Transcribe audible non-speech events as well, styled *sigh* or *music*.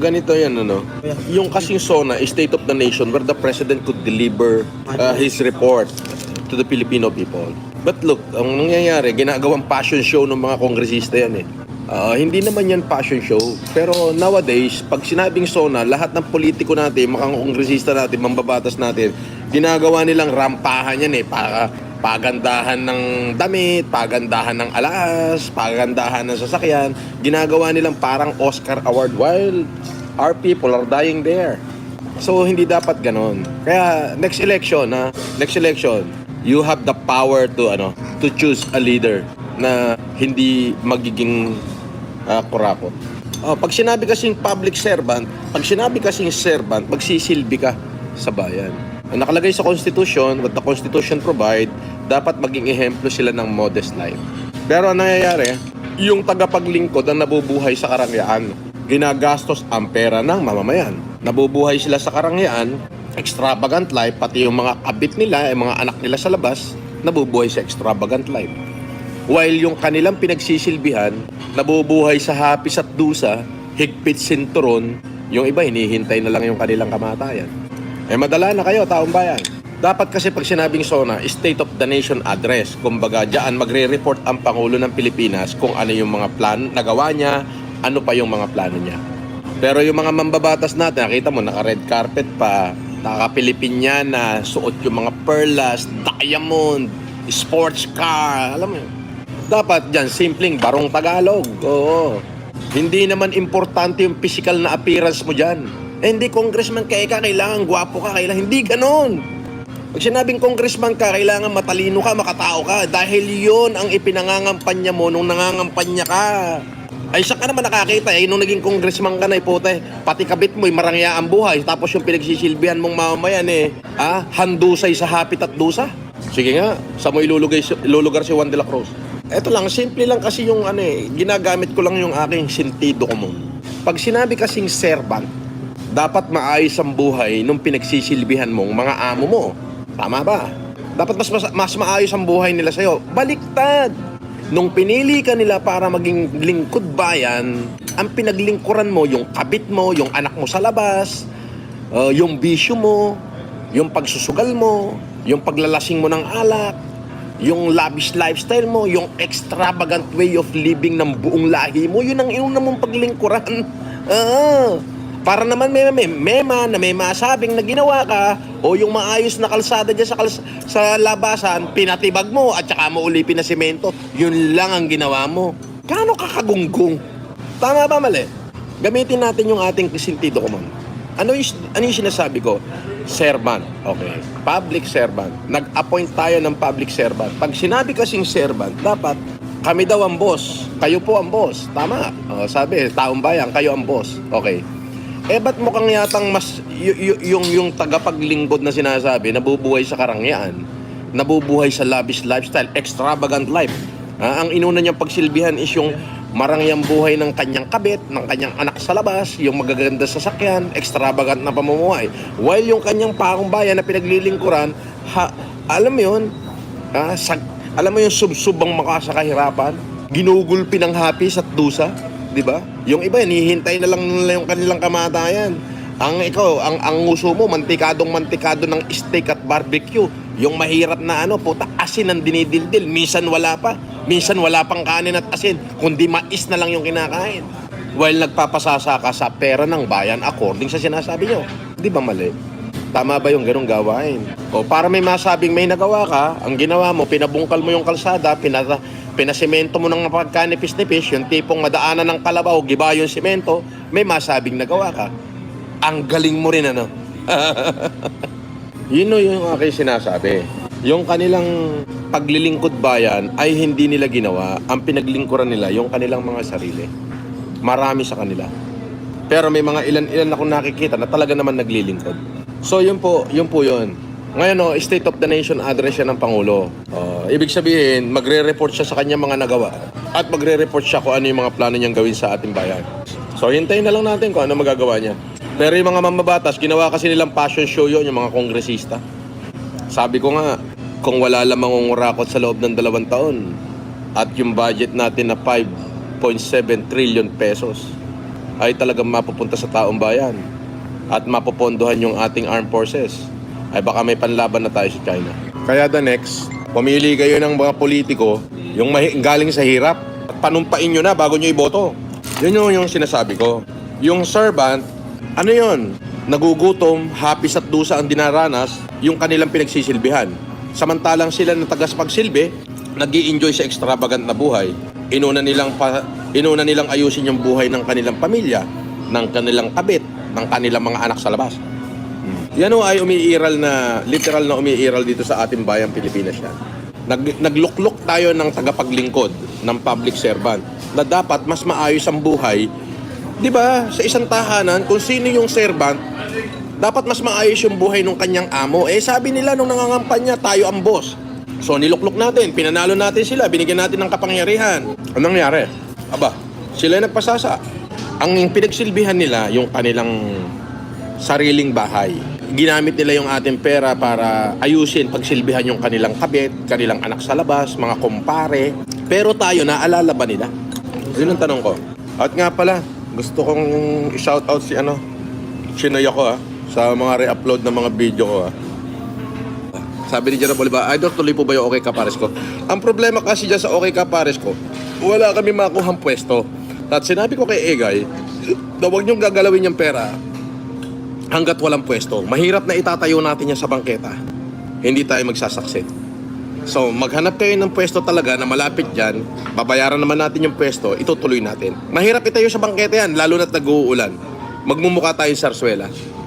ganito yan, ano? Yung kasing SONA, State of the Nation, where the President could deliver uh, his report to the Filipino people. But look, ang nangyayari, ginagawang passion show ng mga kongresista yan eh. Ah, hindi naman yan passion show. Pero nowadays, pag sinabing SONA, lahat ng politiko natin, mga kongresista natin, mambabatas natin, ginagawa nilang rampahan yan eh. Para pagandahan ng damit, pagandahan ng alas, pagandahan ng sasakyan. Ginagawa nilang parang Oscar Award while our people are dying there. So hindi dapat ganon. Kaya next election, na next election, you have the power to ano, to choose a leader na hindi magiging uh, kurakot. Oh, pag sinabi kasing public servant, pag sinabi kasing servant, magsisilbi ka sa bayan. Ang nakalagay sa Constitution, what the Constitution provide, dapat maging ehemplo sila ng modest life. Pero ang nangyayari, yung tagapaglingkod ang nabubuhay sa karangyaan, ginagastos ang pera ng mamamayan. Nabubuhay sila sa karangyaan, extravagant life, pati yung mga kabit nila, yung mga anak nila sa labas, nabubuhay sa extravagant life. While yung kanilang pinagsisilbihan, nabubuhay sa hapis at dusa, higpit sinturon, yung iba hinihintay na lang yung kanilang kamatayan. Eh madala na kayo, taong bayan. Dapat kasi pag sinabing SONA, State of the Nation Address. Kumbaga, dyan magre-report ang Pangulo ng Pilipinas kung ano yung mga plan nagawa niya, ano pa yung mga plano niya. Pero yung mga mambabatas natin, nakita mo, naka-red carpet pa, naka-Pilipinyana, suot yung mga perlas, diamond, sports car, alam mo yun. Dapat dyan, simpleng barong Tagalog. Oo. Hindi naman importante yung physical na appearance mo dyan. Eh, hindi congressman ka, eh, ka, kailangan gwapo ka, kailangan, hindi ganon. Pag sinabing congressman ka, kailangan matalino ka, makatao ka. Dahil yon ang ipinangangampanya mo nung nangangampanya ka. Ay, saan ka naman nakakita eh, nung naging congressman ka na, ipote, pati kabit mo, eh, marangya ang buhay. Tapos yung pinagsisilbihan mong mamamayan eh, ah, handusay sa hapit at dusa. Sige nga, sa mo ilulugay, ilulugar si Juan de la Cruz. Ito lang, simple lang kasi yung ano eh, ginagamit ko lang yung aking sentido común. Pag sinabi kasing servant, dapat maayos ang buhay nung pinagsisilbihan mong mga amo mo. Tama ba? Dapat mas, mas, mas maayos ang buhay nila sa'yo. Baliktad! Nung pinili ka nila para maging lingkod bayan, ang pinaglingkuran mo, yung kabit mo, yung anak mo sa labas, uh, yung bisyo mo, yung pagsusugal mo, yung paglalasing mo ng alak, yung lavish lifestyle mo, yung extravagant way of living ng buong lahi mo, yun ang inuna mong paglingkuran. *laughs* Ah, para naman may, may mema na may masabing na ginawa ka o yung maayos na kalsada dyan sa, kals- sa labasan, pinatibag mo at saka mo uli pinasimento, yun lang ang ginawa mo. Kano kakagunggong? Tama ba mali? Gamitin natin yung ating sentido common. Ano yung, ano yung sinasabi ko? Servant. Okay. Public servant. Nag-appoint tayo ng public servant. Pag sinabi kasing servant, dapat kami daw ang boss. Kayo po ang boss. Tama. O, sabi, taong bayan, kayo ang boss. Okay. Eh, ba't mukhang yatang mas y- y- yung, yung tagapaglingkod na sinasabi, nabubuhay sa karangyaan, nabubuhay sa lavish lifestyle, extravagant life. Ah, ang inuna niyang pagsilbihan is yung marangyang buhay ng kanyang kabit, ng kanyang anak sa labas, yung magaganda sa sakyan, extravagant na pamumuhay. While yung kanyang pakong bayan na pinaglilingkuran, ha, alam mo yun, ah, sag, alam mo yung subsubang maka sa ginugulpi ng hapis at dusa, di ba? Yung iba, hinihintay na lang nila yung kanilang kamatayan. Ang ikaw, ang ang nguso mo, mantikadong mantikado ng steak at barbecue. Yung mahirap na ano, puta, asin ang dinidildil. Minsan wala pa. Minsan wala pang kanin at asin. Kundi mais na lang yung kinakain. While nagpapasasa ka sa pera ng bayan according sa sinasabi nyo. Di ba mali? Tama ba yung ganong gawain? O para may masabing may nagawa ka, ang ginawa mo, pinabungkal mo yung kalsada, pinata, pinasemento mo ng pagkanipis-nipis, yung tipong madaanan ng kalabaw, giba yung semento, may masabing nagawa ka. Ang galing mo rin ano. *laughs* Yun o yung aking sinasabi. Yung kanilang paglilingkod bayan ay hindi nila ginawa. Ang pinaglingkuran nila, yung kanilang mga sarili. Marami sa kanila. Pero may mga ilan-ilan akong nakikita na talaga naman naglilingkod. So yun po, yun po yun. Ngayon o, State of the Nation address siya ng Pangulo. Oh, ibig sabihin, magre-report siya sa kanyang mga nagawa. At magre-report siya kung ano yung mga plano niyang gawin sa ating bayan. So hintayin na lang natin kung ano magagawa niya. Pero yung mga mamabatas, ginawa kasi nilang passion show yun, yung mga kongresista. Sabi ko nga, kung wala lang mangungurakot sa loob ng dalawang taon at yung budget natin na 5.7 trillion pesos, ay talagang mapupunta sa taong bayan at mapopondohan yung ating armed forces, ay baka may panlaban na tayo sa China. Kaya the next, pumili kayo ng mga politiko yung galing sa hirap at panumpain nyo na bago nyo iboto. Yun yung, yung sinasabi ko. Yung servant, ano yun? Nagugutom, hapis at dusa ang dinaranas yung kanilang pinagsisilbihan. Samantalang sila na tagas pagsilbi, nag enjoy sa extravagant na buhay. Inuna nilang, pa, inuna nilang ayusin yung buhay ng kanilang pamilya, ng kanilang kabit, ng kanilang mga anak sa labas. Yan o ay umiiral na, literal na umiiral dito sa ating bayang Pilipinas yan. Nag, nagluklok tayo ng tagapaglingkod ng public servant na dapat mas maayos ang buhay. Di ba? Sa isang tahanan, kung sino yung servant, dapat mas maayos yung buhay ng kanyang amo. Eh sabi nila nung nangangampanya, tayo ang boss. So niluklok natin, pinanalo natin sila, binigyan natin ng kapangyarihan. Anong nangyari? Aba, sila nagpasasa. Ang pinagsilbihan nila, yung kanilang sariling bahay. Ginamit nila yung ating pera para ayusin, pagsilbihan yung kanilang kabit, kanilang anak sa labas, mga kumpare. Pero tayo, naalala ba nila? Yun ang tanong ko. At nga pala, gusto kong i-shoutout si ano, Chinoy ako ah, sa mga re-upload ng mga video ko ah. Sabi ni Jerome Oliva, Idol, tuloy po ba yung OK Kapares ko? Ang problema kasi dyan sa OK Kapares ko, wala kami makuhang pwesto. At sinabi ko kay Egay, na huwag niyong gagalawin yung pera hanggat walang pwesto. Mahirap na itatayo natin yan sa bangketa. Hindi tayo magsasaksit. So, maghanap kayo ng pwesto talaga na malapit dyan, babayaran naman natin yung pwesto, itutuloy natin. Mahirap itayo sa bangketa yan, lalo na't nag-uulan. Magmumukha tayo sa.